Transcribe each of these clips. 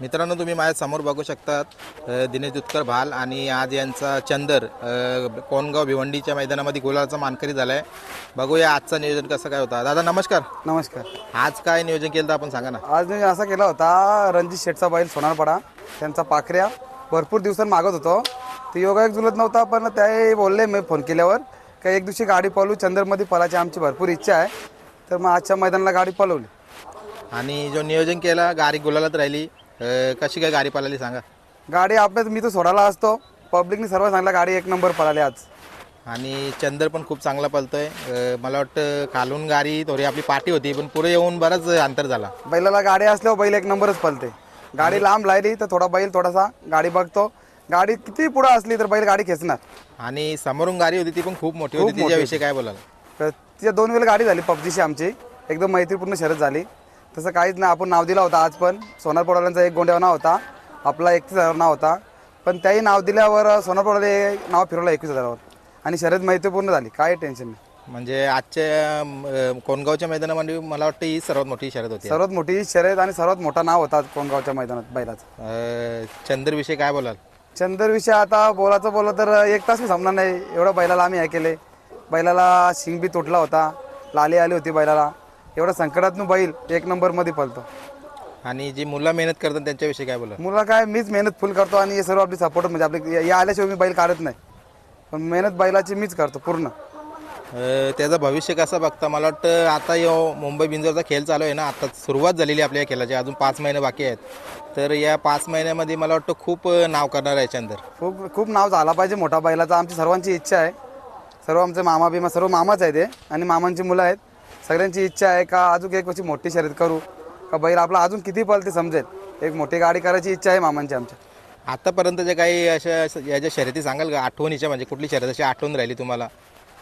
मित्रांनो तुम्ही माझ्यासमोर बघू शकतात दिनेश दुधकर भाल आणि आज यांचा चंदर कोणगाव भिवंडीच्या मैदानामध्ये गुलाचा मानकरी झालाय. बघूया आजचं नियोजन कसं काय होतं. दादा नमस्कार. नमस्कार. आज काय नियोजन केलं तर आपण सांगा ना. आज मी असा केला होता रणजित शेठचा बैल सोनारपाडा त्यांचा पाखऱ्या भरपूर दिवसांनी मागत होतो. ते योगायोग जुलत नव्हता पण ते बोलले मी फोन केल्यावर का एक दिवशी गाडी पळू चंदरमध्ये पळायची आमची भरपूर इच्छा आहे. तर मग आजच्या मैदानाला गाडी पळवली. आणि जो नियोजन केला गाडी गुलालात राहिली. अ, कशी काय गाडी पळाली सांगा. गाडी आपल्यात मी तर सोडायला असतो. पब्लिकनी सर्व सांगला गाडी एक नंबर पळाली आज. आणि चंदर पण खूप चांगला पळतोय. अ, मला वाटतं खालून गाडी थोडी आपली पाठी होती पण पुढे येऊन बराच अंतर झाला. बैलाला गाडी असल्यावर बैल एक नंबरच पळते. गाडी लांब लायली तर थोडा बैल थोडासा गाडी बघतो. गाडी किती पुढं असली तर बैल गाडी खेचणार. आणि समोरून गाडी होती ती पण खूप मोठी होती. तिच्याविषयी काय बोलाल? तर तिच्या दोन वेळेला गाडी झाली पबजीची आमची. एकदम मैत्रीपूर्ण शर्यत झाली. तसं काहीच नाही. आपण नाव दिला होता आज पण. सोनार पडवाल्यांचा एक गोंड्यावर नाव होता. आपला एकतीस हजार नाव होता. पण त्याही नाव दिल्यावर सोनार पडवाले नाव फिरवलं एकवीस हजारावर. आणि शर्यत मैत्रीपूर्ण झाली. काय टेन्शन नाही. म्हणजे आजच्या अं, कोणगावच्या मैदानामध्ये मला वाटतं ही सर्वात मोठी शर्यत होती. सर्वात मोठी शर्यत आणि सर्वात मोठा नाव होता कोणगावच्या मैदानात बैलाचा. अं, चंदरविषयी काय बोलाल? चंदर विषय आता बोलायचं बोललं तर एक तास मी संपणार नाही. एवढं बैलाला आम्ही हे केले. बैलाला शिंग बी तुटला होता. लाली आली होती बैलाला. एवढं संकटातून बैल एक नंबरमध्ये पळतो. आणि जी मुलं मेहनत करतात त्यांच्याविषयी काय बोलाल मुलं काय मीच मेहनत फुल करतो आणि हे सर्व आपली सपोर्ट म्हणजे आपले या आल्याशिवाय मी बैल काढत नाही. पण मेहनत बैलाची मीच करतो पूर्ण. अं, त्याचं भविष्य कसं बघता? मला वाटतं आता यो मुंबई बिंजोरचा खेळ चालू आहे ना आता सुरुवात झालेली आपल्या या खेळाची. अजून पाच महिने बाकी आहेत. तर या पाच महिन्यामध्ये मला वाटतं खूप अं, नाव करणार आहे चंदर. खूप खूप नाव झाला पाहिजे मोठा बैलाचा. आमची सर्वांची इच्छा आहे. सर्व आमचे मामा बिमा सर्व मामाच आहे ते आणि मामांची मुलं आहेत. सगळ्यांची इच्छा आहे का अजून एक वर्षी मोठी शर्यत करू? का बैल आपला अजून किती पळते समजेल? एक मोठी गाडी करायची इच्छा आहे मामांची आमच्या. आतापर्यंत जे काही अशा या ज्या शर्यती सांगाल का? आठवणीच्या म्हणजे कुठली शर्यत अशी आठवण राहिली तुम्हाला?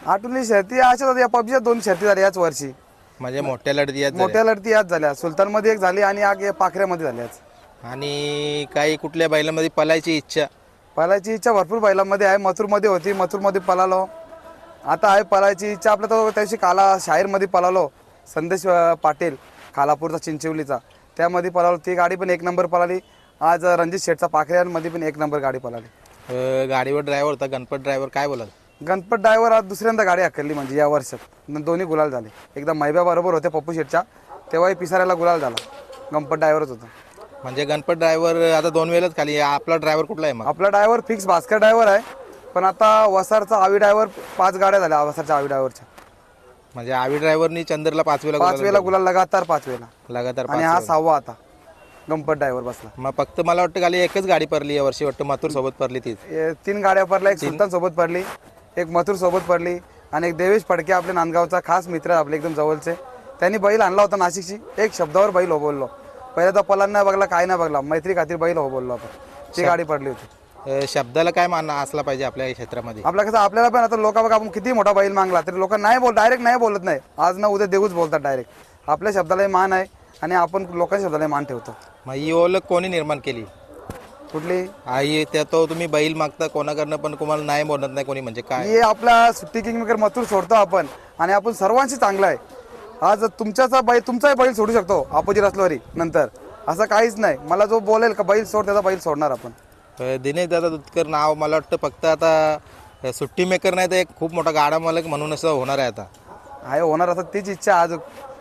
आठवली शर्ती अशाच होत्या. या पबजीच्या दोन शर्ती झाल्या याच वर्षी. म्हणजे मोठ्या लढती यात झाल्या. मोठ्या लढती याच झाल्या. सुलतानमध्ये एक झाली आणि आग या पाखऱ्यामध्ये झाली आज आणि काही कुठल्या बैलामध्ये पलायची इच्छा? पळायची इच्छा भरपूर बैलांमध्ये आहे. मथुरमध्ये होती. मथुरमध्ये पळालो. आता आहे पळायची इच्छा. आपल्या तो त्या दिवशी काला शाहीरमध्ये पळालो संदेश पाटील खालापूरचा चिंचिवलीचा त्यामध्ये पळालो ती गाडी पण एक नंबर पळाली आज रणजित शेठचा पाखऱ्यांमध्ये पण एक नंबर गाडी पळाली गाडीवर ड्रायव्हर होता. गणपत ड्रायव्हर काय बोलाल? गणपत ड्रायव्हर आज दुसऱ्यांदा गाडी हकलली म्हणजे या वर्षात. दोन्ही गुलाल झाले. एकदा मैब्या बरोबर होते पप्पू शेठच्या. तेव्हाही पिसाऱ्याला गुलाल झाला. गणपत ड्रायव्हरच होता. म्हणजे गणपत ड्रायव्हर आता दोन वेळेलाच खाली. आपला ड्रायव्हर कुठला आहे मग? आपला ड्रायव्हर फिक्स भास्कर ड्रायव्हर आहे. पण आता वसारचा आवी ड्रायव्हर पाच गाड्या झाल्या वसारच्या आवी ड्रायव्हरच्या म्हणजे आवी ड्रायव्हरनी चंदरला पाच वेळा पाच वेळेला गुलाल लगातार पाच वेळेला लगातार आणि हा सहावा आता गणपत ड्रायव्हर बसला. मग फक्त मला वाटतं खाली एकच गाडी पडली या वर्षी वाटतं मातूर सोबत पडली तीच. तीन गाड्या पडल्या एक सुलतान सोबत पडली एक मथुर सोबत पडली आणि एक देवेश फडके आपले नांदगावचा खास मित्र आहे आपले एकदम जवळचे. त्यांनी बैल आणला होता नाशिकची एक शब्दावर बैल हो बोललो. पहिला तर पलान नाही बघला काय नाही बघला मैत्री खातीर बैल हो बोललो आपण. ती गाडी पडली होती. शब्दाला काय मान असला पाहिजे आपल्या क्षेत्रामध्ये? आपल्या कसं आपल्याला पण आता लोक बघा आपण किती मोठा बैल मागला तरी लोक नाही बोल डायरेक्ट नाही बोलत नाही. आज ना उद्या देऊच बोलतात डायरेक्ट आपल्या शब्दालाही मान आहे आणि आपण लोकांच्या शब्दालाही मान ठेवतो. मग ही ओळख कोणी निर्माण केली? कुठली? आई त्या तो तुम्ही बैल मागता कोणाकडनं पण तुम्हाला नाही बोलत नाही कोणी म्हणजे काय? हे आपला सुट्टी किंग मेकर मथुर सोडतो आपण आणि आपण सर्वांशी चांगला आहे. आज तुमच्याचा बैल तुमचाही बैल सोडू शकतो अपोजिट असलोरी नंतर. असं काहीच नाही. मला जो बोलेल का बैल सोड त्याचा बैल सोडणार आपण. दिनेश दादा दुधकर नाव मला वाटतं फक्त आता सुट्टी मेकर नाही तर एक खूप मोठा गाडा मालक म्हणून असं होणार आहे आता. आहे होणार असं तीच इच्छा अजून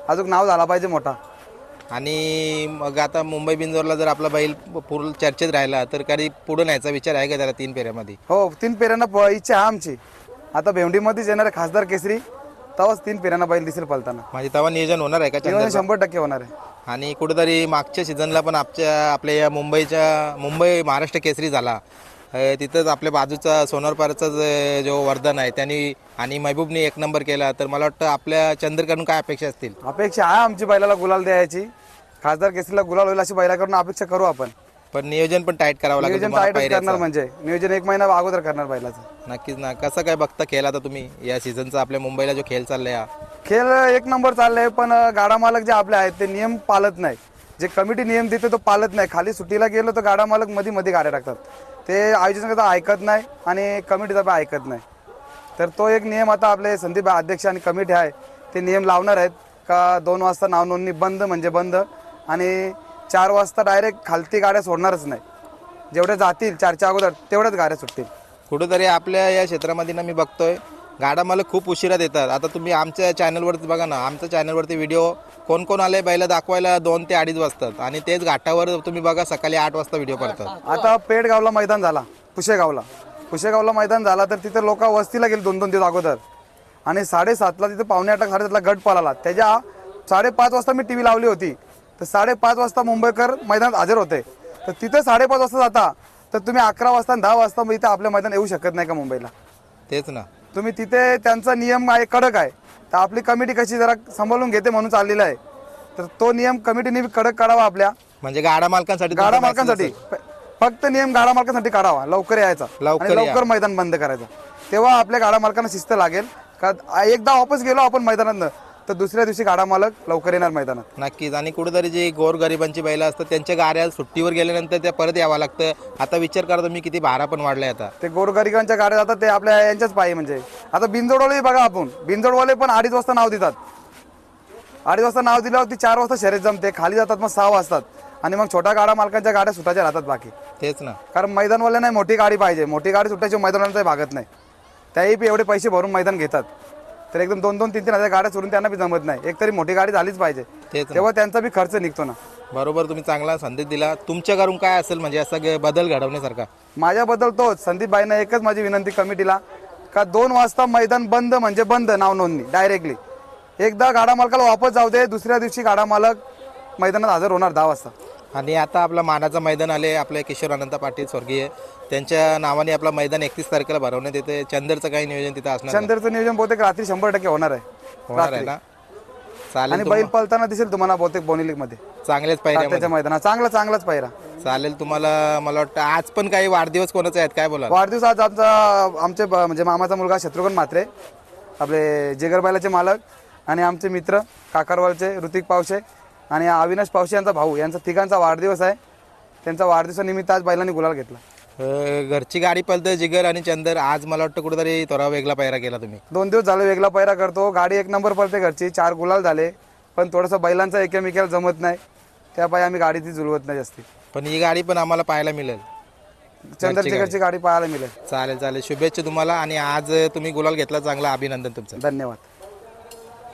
अजून नाव झाला पाहिजे मोठा. आणि मग आता मुंबई बिंजोरला जर आपला बैल पूर्ण चर्चेत राहिला तर कधी पुढे न्यायचा विचार आहे का त्याला तीन फेऱ्यामध्ये? हो तीन पेऱ्यांना प- इच्छा आहे आमची. आता भेवंडीमध्येच येणार आहे खासदार केसरी. तेव्हाच तीन पेऱ्यांना बैल दिसेल पळताना. म्हणजे तेव्हा नियोजन होणार आहे का नियोजन शंभर टक्के होणार आहे. आणि कुठेतरी मागच्या सीझनला पण आपल्या आपल्या या मुंबईच्या मुंबई महाराष्ट्र केसरी झाला. अं, तिथंच आपल्या बाजूचा सोनारपारचा जे- जो वर्धन आहे त्यांनी आणि महबूबने एक नंबर केला. तर मला वाटतं आपल्या चंद्रकडून काय अपेक्षा असतील? अपेक्षा आहे आमची बैलाला गुलाल द्यायची. खासदार केसरीला गुलाल होईल अशी बैलाकडून अपेक्षा करू आपण. पण नियोजन पण टाईट करावं लागेल नियोजन तुम्हाला टाईटच करणार पायऱ्याचं. म्हणजे. नियोजन एक महिना अगोदर करणार बैलाचं. नक्कीच ना. कसं काय बघता खेळ आता तुम्ही? या सीझनचा आपल्या मुंबईला जो खेळ चाललाय हा. खेळ एक नंबर चाललाय पण गाडा मालक जे आपले आहेत ते नियम पाळत नाही. जे कमिटी नियम देते तो पाळत नाही. खाली सुट्टीला गेलो तर गाडा मालकमध्ये मध्ये गाड्या टाकतात. ते आयोजकाचा ऐकत नाही आणि कमिटीचा पण ऐकत नाही. तर तो एक नियम आता आपले संदीप अध्यक्ष आणि कमिटी आहे ते नियम लावणार आहेत. का दोन वाजता नाव नोंदणी बंद म्हणजे बंद. आणि चार वाजता डायरेक्ट खालती गाड्या सोडणारच नाही. जेवढ्या जातील चारच्या अगोदर तेवढ्याच गाड्या सुटतील. कुठेतरी आपल्या या क्षेत्रामध्ये ना मी बघतोय गाडा मला खूप उशिरा देतात. आता तुम्ही आमच्या चॅनलवरती बघा ना आमच्या चॅनलवरती व्हिडिओ कोण कोण आले बैल दाखवायला दोन ते अडीच वाजतात. आणि तेच घाटावर तुम्ही बघा सकाळी आठ वाजता व्हिडिओ पडतात आता पेडगावला मैदान झाला पुशेगावला. पुशेगावला मैदान झाला तर तिथे लोक वस्तीला गेले दोन दोन दिवस अगोदर. आणि साडेसातला तिथे पावणे आठ साडेसातला गट पळाला. त्याच्या साडेपाच वाजता मी टी व्ही लावली होती. तर साडेपाच वाजता मुंबईकर मैदानात हजर होते. तर तिथे साडेपाच वाजता जाता तर तुम्ही अकरा वाजता दहा वाजता मग इथे आपल्या मैदान येऊ शकत नाही का मुंबईला? तेच ना. तुम्ही तिथे त्यांचा नियम आहे कडक आहे. तर आपली कमिटी कशी जरा सांभाळून घेते म्हणून चाललेला आहे. तर तो नियम कमिटीने कडक काढावा आपल्या. म्हणजे गाडा मालकांसाठी गाडा मालकांसाठी. फक्त नियम गाडा मालकांसाठी काढावा लवकर यायचा. लवकर या. लवकर मैदान बंद करायचं. तेव्हा आपल्या गाडा मालकांना शिस्त लागेल. का एकदा वापस गेलो आपण मैदानात तर दुसऱ्या दिवशी गाडा मालक लवकर येणार मैदानात. नक्कीच. आणि कुठेतरी जी गोरगरिबांची बैलं असतात त्यांच्या गाड्या सुट्टीवर गेल्यानंतर त्या परत यावं लागतं. आता विचार करतो मी किती भाडा पण वाढलाय आता. ते गोरगरिबांच्या गाड्या जातात ते आपल्या यांच्याच पायी म्हणजे. आता बिनजोडवाले बघा आपण. बिनजोडवाले पण अडीच वाजता नाव देतात. अडीच वाजता नाव दिल्यावरती चार वाजता शर्यत जमते खाली जातात मग सहा वाजतात आणि मग छोट्या गाडा मालकांच्या गाड्या सुटाच्या राहतात बाकी. तेच ना. कारण मैदानवाल्या नाही मोठी गाडी पाहिजे. मोठी गाडी सुटायची मैदानाला भागत नाही. त्याही बी एवढे पैसे भरून मैदान घेतात. तर एकदम दोन दोन तीन तीन हजार गाड्या सोडून त्यांना बी जमत नाही. एक तरी मोठी गाडी झालीच पाहिजे. तेच ना तेव्हा त्यांचा बी खर्च निघतो ना. बरोबर तुम्ही चांगला संदेश दिला. तुमच्या घरून काय असेल म्हणजे असा ग- बदल घडवण्यासारखा? माझ्याबद्दल तोच. संदीपबाईंना एकच माझी विनंती कमिटीला का दोन वाजता मैदान बंद म्हणजे बंद नाव नोंदणी डायरेक्टली. एकदा गाडा मालकाला वापस जाऊ दे दुसऱ्या दिवशी गाडा मालक मैदानात हजर होणार दहा वाजता. आणि आता आपला मानाचं मैदान आले आपले किशोर अनंत पाटील स्वर्गीय. त्यांच्या नावाने आपला मैदान एकतीस तारखेला भरवण्यात येते चंदरचं काही नियोजन तिथं असणार? चंद्रचं नियोजन बहुतेक रात्री शंभर टक्के होणार आहे. होणार आहे ना? चालेल आणि बैल पळताना दिसेल तुम्हाला बहुतेक बोनिलिकमध्ये. चांगलेच पाहिजे त्याच्या मैदानात. चांगला चांगलाच पाहिरा चालेल तुम्हाला मला वाटतं आज पण काही वाढदिवस कोणाचे आहेत? काय बोला वाढदिवस आज आमचा आमचे ब- म्हणजे मामाचा मुलगा शत्रुघ्न म्हात्रे आपले जिगरबायलाचे मालक आणि आमचे मित्र काकारवालचे ऋतिक पावशे आणि अविनाश पावशे यांचा भाऊ यांचा तिघांचा वाढदिवस आहे. त्यांचा वाढदिवसानिमित्त आज बैलांनी गुलाल घेतला. अं, घरची गाडी पळतं जिगर आणि चंदर. आज मला वाटतं कुठेतरी थोडा वेगळा पायरा केला तुम्ही. दोन दिवस झाले वेगळा पैरा करतो. गाडी एक नंबर पडते घरची. चार गुलाल झाले. पण थोडंसं बैलांचा एकमेकाला जमत नाही. त्यापायी आम्ही गाडी ती जुळवत नाही जास्ती. पण ही गाडी पण आम्हाला पाहायला मिळेल. चंदरची घरची गाडी पाहायला मिळेल. चालेल चालेल. शुभेच्छा तुम्हाला आणि आज तुम्ही गुलाल घेतला. चांगला अभिनंदन तुमचं. धन्यवाद.